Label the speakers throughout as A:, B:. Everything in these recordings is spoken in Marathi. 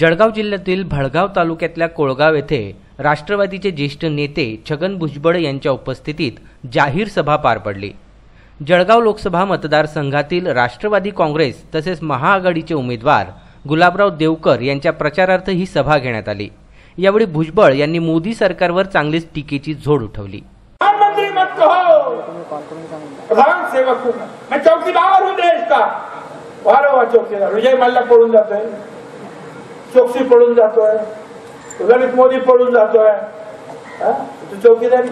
A: जळगाव जिल्ह्यातील भडगाव तालुक्यातल्या कोळगाव येथे राष्ट्रवादीचे ज्येष्ठ नेते छगन भुजबळ यांच्या उपस्थितीत जाहीर सभा पार पडली. जळगाव लोकसभा मतदारसंघातील राष्ट्रवादी काँग्रेस तसेच महाआघाडीचे उमेदवार गुलाबराव देवकर यांच्या प्रचारार्थ ही सभा घेण्यात आली. यावेळी भुजबळ यांनी मोदी सरकारवर चांगलीच टीकेची झोड उठवली.
B: मैं चौकीदार हूं देश का. चौकीदार. विजय मल्ला पळून जातोय चोक्सी पळून जातोय. ललित मोदी पळून जातोय. हा? चौकीदारी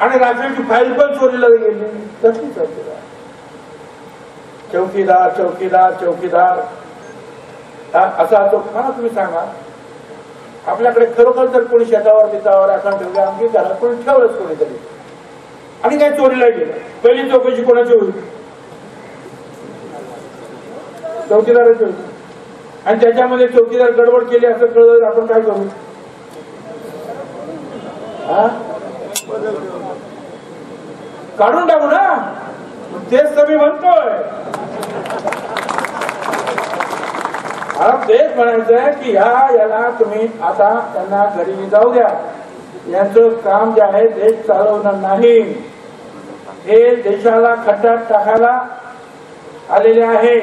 B: आणि रात्रीची फाईल पण चोरीला गेली. कसली चौकीदार? चौकीदार चौकीदार चौकीदार. हा? असा तो खरा तुम्ही सांगा. आपल्याकडे खरोखर जर कोणी शेतावर बितावर असा ठेवलं आमची घरात कोणी ठेवलंच कोणीतरी. आणि काय चोरीला गेलं? पहिली चौकशी कोणाची होईल? चौकीदाराची होईल. आणि त्याच्यामध्ये चौकीदार गडबड केली असं कळलं आपण काय करू? काढून टाकू ना. तेच तर मी म्हणतोय. तेच म्हणायचंय की ह्या याला तुम्ही आता त्यांना घरी जाऊ द्या. यांचं काम जे आहे देश चालवणार नाही. हे देशाला खड्ड्यात टाकायला आलेले आहे.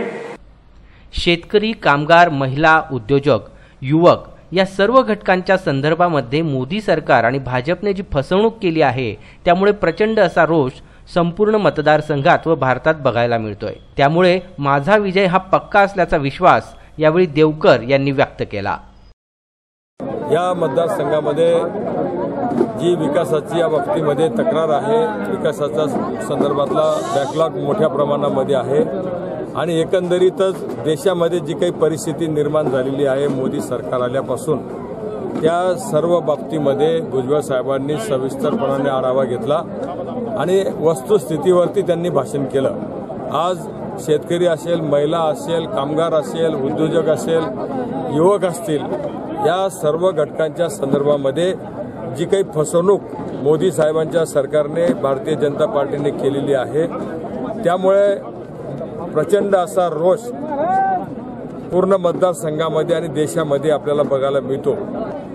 A: शेतकरी कामगार महिला उद्योजक युवक या सर्व घटकांच्या संदर्भामध्ये मोदी सरकार आणि भाजपने जी फसवणूक केली आहे त्यामुळे प्रचंड असा रोष संपूर्ण मतदारसंघात व भारतात बघायला मिळतोय. त्यामुळे माझा विजय हा पक्का असल्याचा विश्वास यावेळी देवकर यांनी व्यक्त केला.
C: या मतदारसंघामध्ये जी विकासाची या बाबतीमध्ये तक्रार आहे विकासाच्या संदर्भातला बॅकलॉग मोठ्या प्रमाणामध्ये आहे. आणि एकंदरीतच देशामध्ये जी काही परिस्थिती निर्माण झालेली आहे मोदी सरकार आल्यापासून त्या सर्व बाबतीमध्ये भुजबळ साहेबांनी सविस्तरपणाने आढावा घेतला आणि वस्तुस्थितीवरती त्यांनी भाषण केलं. आज शेतकरी असेल महिला असेल कामगार असेल उद्योजक असेल युवक असतील या सर्व घटकांच्या संदर्भामध्ये जी काही फसवणूक मोदी साहेबांच्या सरकारने भारतीय जनता पार्टीने केलेली आहे त्यामुळे प्रचंड असा रोष पूर्ण मतदारसंघामध्ये आणि देशामध्ये आपल्याला बघायला मिळतो.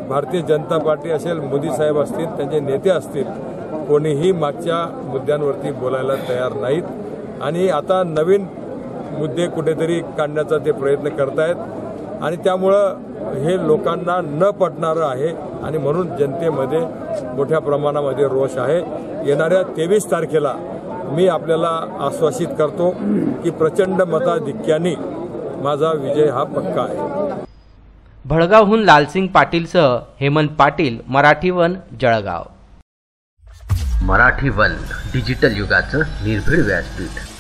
C: भारतीय जनता पार्टी असेल मोदी साहेब असतील त्यांचे नेते असतील कोणीही मागच्या मुद्द्यांवरती बोलायला तयार नाहीत. आणि आता नवीन मुद्दे कुठेतरी काढण्याचा ते प्रयत्न करतायत. आणि त्यामुळं हे लोकांना न पटणारं आहे. आणि म्हणून जनतेमध्ये मोठ्या प्रमाणामध्ये रोष आहे. येणाऱ्या तेवीस तारखेला मी आपल्याला आश्वासित करतो की प्रचंड मताधिक्याने माझा विजय हा पक्का आहे.
A: भडगावहून Lalsing पाटीलसह Hemant Patil Marathi one Jalgaon.
D: Marathi one digital युगाचं निर्भीड व्यासपीठ.